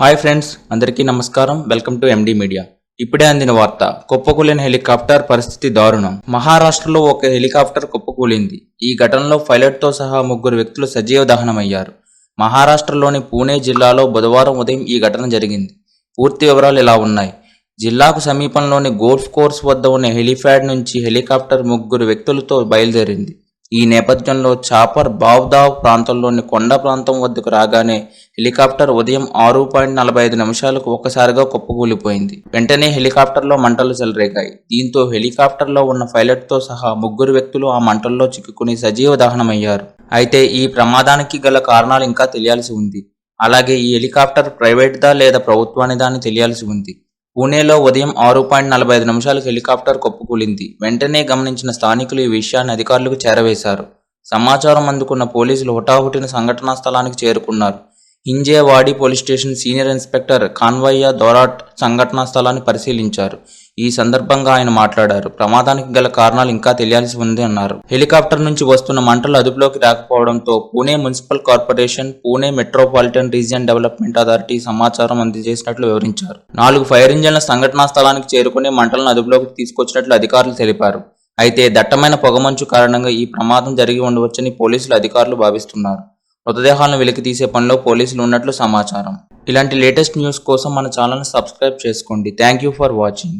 Hi friends అందరికీ నమస్కారం. Welcome to MD media ఇప్పుడే అందిన వార్త కుప్పకూలిన హెలికాప్టర్ పరిస్థితి దారుణం. మహారాష్ట్రలో ఒక హెలికాప్టర్ కుప్పకూలింది. ఈ ఘటనలో పైలట్తో సహా ముగ్గురు వ్యక్తులు సజీవ దహనమయ్యారు. మహారాష్ట్రలోని పూణే జిల్లాలో బుధవారం ఉదయం ఈ ఘటన జరిగింది. పూర్తి వివరాలు ఇలా ఉన్నాయి. జిల్లాకు సమీపంలోని గోల్ఫ్ కోర్స్ వద్ద ఉన్న హెలిప్యాడ్ నుంచి హెలికాప్టర్ ముగ్గురు వ్యక్తులతో బయలుదేరింది. ఈ నేపథ్యంలో చాపర్ బావ్దావ్ ప్రాంతంలోని కొండ ప్రాంతం వద్దకు రాగానే హెలికాప్టర్ ఉదయం ఆరు పాయింట్ నలభై ఐదు నిమిషాలకు ఒక్కసారిగా కుప్పకూలిపోయింది. వెంటనే హెలికాప్టర్లో మంటలు చెలరేగాయి. దీంతో హెలికాప్టర్లో ఉన్న పైలట్తో సహా ముగ్గురు వ్యక్తులు ఆ మంటల్లో చిక్కుకుని సజీవ దహనమయ్యారు. అయితే ఈ ప్రమాదానికి గల కారణాలు ఇంకా తెలియాల్సి ఉంది. అలాగే ఈ హెలికాప్టర్ ప్రైవేట్దా లేదా ప్రభుత్వానిదా అని తెలియాల్సి ఉంది. పూణేలో ఉదయం ఆరు పాయింట్ నలభై ఐదు నిమిషాలకు హెలికాప్టర్ కొప్పుకూలింది వెంటనే గమనించిన స్థానికులు ఈ విషయాన్ని అధికారులకు చేరవేశారు. సమాచారం అందుకున్న పోలీసులు హుటాహుటిన సంఘటనా స్థలానికి చేరుకున్నారు. Hinjewadi police station senior inspector Kanhaiya Dorat సంఘటనా స్థలాన్ని పరిశీలించారు. ఈ సందర్భంగా ఆయన మాట్లాడారు. ప్రమాదానికి గల కారణాలు ఇంకా తెలియాల్సి ఉంది అన్నారు. హెలికాప్టర్ నుంచి వస్తున్న మంటలు అదుపులోకి రాకపోవడంతో Pune municipal corporation Pune metropolitan region development authority సమాచారం అందజేసినట్లు వివరించారు. నాలుగు ఫైర్ ఇంజన్ల సంఘటనా స్థలానికి చేరుకుని మంటలను అదుపులోకి తీసుకొచ్చినట్లు అధికారులు తెలిపారు. అయితే దట్టమైన పొగమంచు కారణంగా ఈ ప్రమాదం జరిగి ఉండవచ్చని పోలీసులు అధికారులు భావిస్తున్నారు. మృతదేహాలను వెలికి తీసే పనిలో పోలీసులు ఉన్నట్లు సమాచారం. ఇలాంటి లేటెస్ట్ న్యూస్ కోసం మన ఛానల్ని సబ్స్క్రైబ్ చేసుకోండి. Thank you for watching.